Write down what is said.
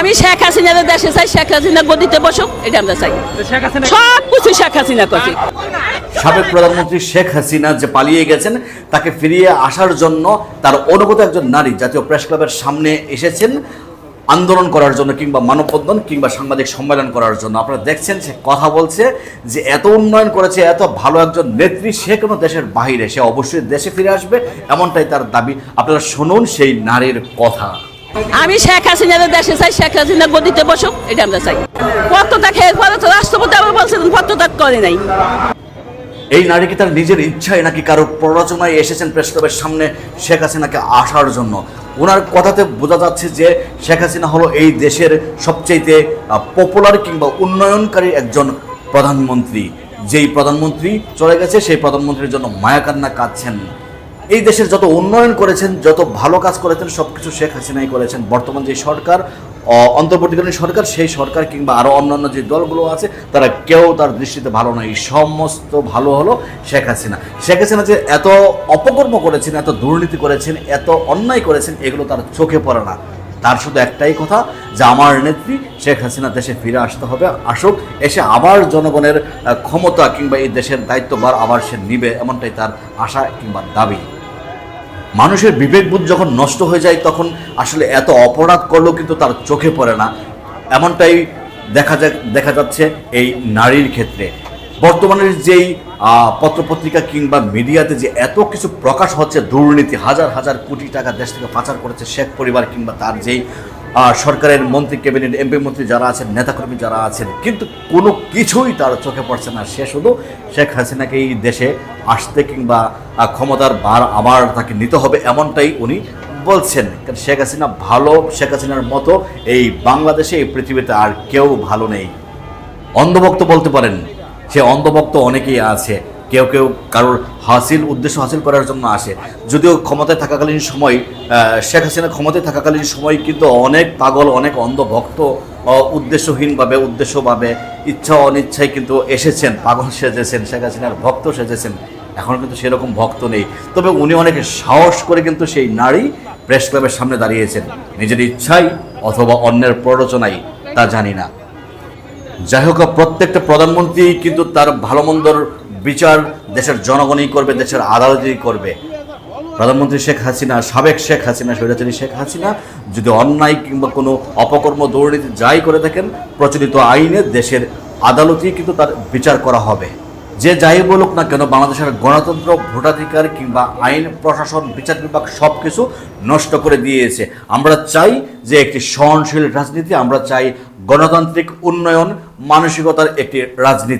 আমি শেখ হাসিনার দেশে চাই শেখ হাসিনা গদিতে বসুক এটা আমরা চাই। শেখ হাসিনা সব কিছু শেখ হাসিনা করছি। সাবেক প্রধানমন্ত্রী শেখ হাসিনা যে পালিয়ে গেছেন তাকে ফিরিয়ে আসার জন্য তার অনুগত একজন নারী জাতীয় প্রেস ক্লাবের সামনে এসেছেন আন্দোলন করার জন্য কিংবা মানববন্ধন কিংবা সাংবাদিক সম্মেলন করার জন্য। আপনারা দেখছেন সে কথা বলছে যে এত উন্নয়ন করেছে এত ভালো একজন নেত্রী সে কোনো দেশের বাইরে সে অবশ্যই দেশে ফিরে আসবে এমনটাই তার দাবি। আপনারা শুনুন সেই নারীর কথা। আমি শেখ হাসিনার দেশে চাই, শেখ হাসিনা গদিতে বসুক, এটা আমরা চাই। পত্রটা খেয়ে রাষ্ট্রপতি আবার বলছিলেন পত্রত্যাগ করে নাই। এই নারীকে তার নিজের ইচ্ছায় নাকি কারও প্ররোচনায় এসেছেন প্রেস ক্লাবের সামনে শেখ হাসিনাকে আসার জন্য? ওনার কথাতে বোঝা যাচ্ছে যে শেখ হাসিনা হলো এই দেশের সবচেয়ে পপুলার কিংবা উন্নয়নকারী একজন প্রধানমন্ত্রী। যেই প্রধানমন্ত্রী চলে গেছে, সেই প্রধানমন্ত্রীর জন্য মায়াকান্না কাঁদছেন এই দেশের যত উন্নয়ন করেছেন, যত ভালো কাজ করেছেন সব কিছু শেখ হাসিনাই করেছেন। বর্তমান যে সরকার অন্তর্বর্তীকালীন সরকার, সেই সরকার কিংবা আরও অন্যান্য যে দলগুলো আছে, তারা কেউ তার দৃষ্টিতে ভালো নয়। সমস্ত ভালো হলো শেখ হাসিনা। শেখ হাসিনা যে এত অপকর্ম করেছেন, এত দুর্নীতি করেছেন, এত অন্যায় করেছেন, এগুলো তার চোখে পড়ে না। তার শুধু একটাই কথা, যে আমার নেত্রী শেখ হাসিনা দেশে ফিরে আসতে হবে, আসুক, এসে আবার জনগণের ক্ষমতা কিংবা এই দেশের দায়িত্বভার আবার সে নিবে, এমনটাই তার আশা কিংবা দাবি। মানুষের বিবেকবোধ যখন নষ্ট হয়ে যায়, তখন আসলে এত অপরাধ করলেও কিন্তু তার চোখে পড়ে না। এমনটাই দেখা যায় দেখা যাচ্ছে এই নারীর ক্ষেত্রে। বর্তমানের যেই পত্রপত্রিকা কিংবা মিডিয়াতে যে এত কিছু প্রকাশ হচ্ছে, দুর্নীতি, হাজার হাজার কোটি টাকা দেশ থেকে পাচার করেছে শেখ পরিবার কিংবা তার যেই সরকারের মন্ত্রী, ক্যাবিনেট, এমপি মন্ত্রী যারা আছেন, নেতাকর্মী যারা আছেন, কিন্তু কোনো কিছুই তার চোখে পড়ছে না। সে শুধু শেখ হাসিনাকে এই দেশে আসতে কিংবা ক্ষমতার ভার আবার তাকে নিতে হবে এমনটাই উনি বলছেন। কারণ শেখ হাসিনা ভালো, শেখ হাসিনার মতো এই বাংলাদেশে, এই পৃথিবীতে আর কেউ ভালো নেই। অন্ধভক্ত বলতে পারেন। সে অন্ধভক্ত অনেকেই আছে। কেউ কেউ কারোর হাসিল উদ্দেশ্য হাসিল করার জন্য আসে। যদিও ক্ষমতায় থাকাকালীন সময় শেখ হাসিনা ক্ষমতায় থাকাকালীন সময় কিন্তু অনেক পাগল অনেক অন্ধভক্ত আহ, উদ্দেশ্যহীনভাবে উদ্দেশ্যভাবে ইচ্ছা অনিচ্ছায় কিন্তু এসেছেন। পাগল সেজেছেন শেখ হাসিনার ভক্ত সেজেছেন। এখন কিন্তু সেরকম ভক্ত নেই। তবে উনি অনেক সাহস করে কিন্তু সেই নারী প্রেস ক্লাবের সামনে দাঁড়িয়েছেন। নিজের ইচ্ছাই অথবা অন্যের প্ররোচনাই তা জানি না। যাই হোক প্রত্যেকটা প্রধানমন্ত্রী কিন্তু তার ভালো মন্দর বিচার দেশের জনগণই করবে, দেশের আদালতই করবে। প্রধানমন্ত্রী শেখ হাসিনা, সাবেক শেখ হাসিনা, স্বৈরাচারী শেখ হাসিনা, যদি অন্যায় কিংবা কোনো অপকর্ম, দুর্নীতি যাই করে থাকেন, প্রচলিত আইনে দেশের আদালতেই কিন্তু তার বিচার করা হবে। যে যাই বলুক না কেন, বাংলাদেশের গণতন্ত্র, ভোটাধিকার কিংবা আইন, প্রশাসন, বিচার বিভাগ সব কিছু নষ্ট করে দিয়েছে। আমরা চাই যে একটি সহনশীল রাজনীতি, আমরা চাই গণতান্ত্রিক উন্নয়ন, মানসিকতার একটি রাজনীতি।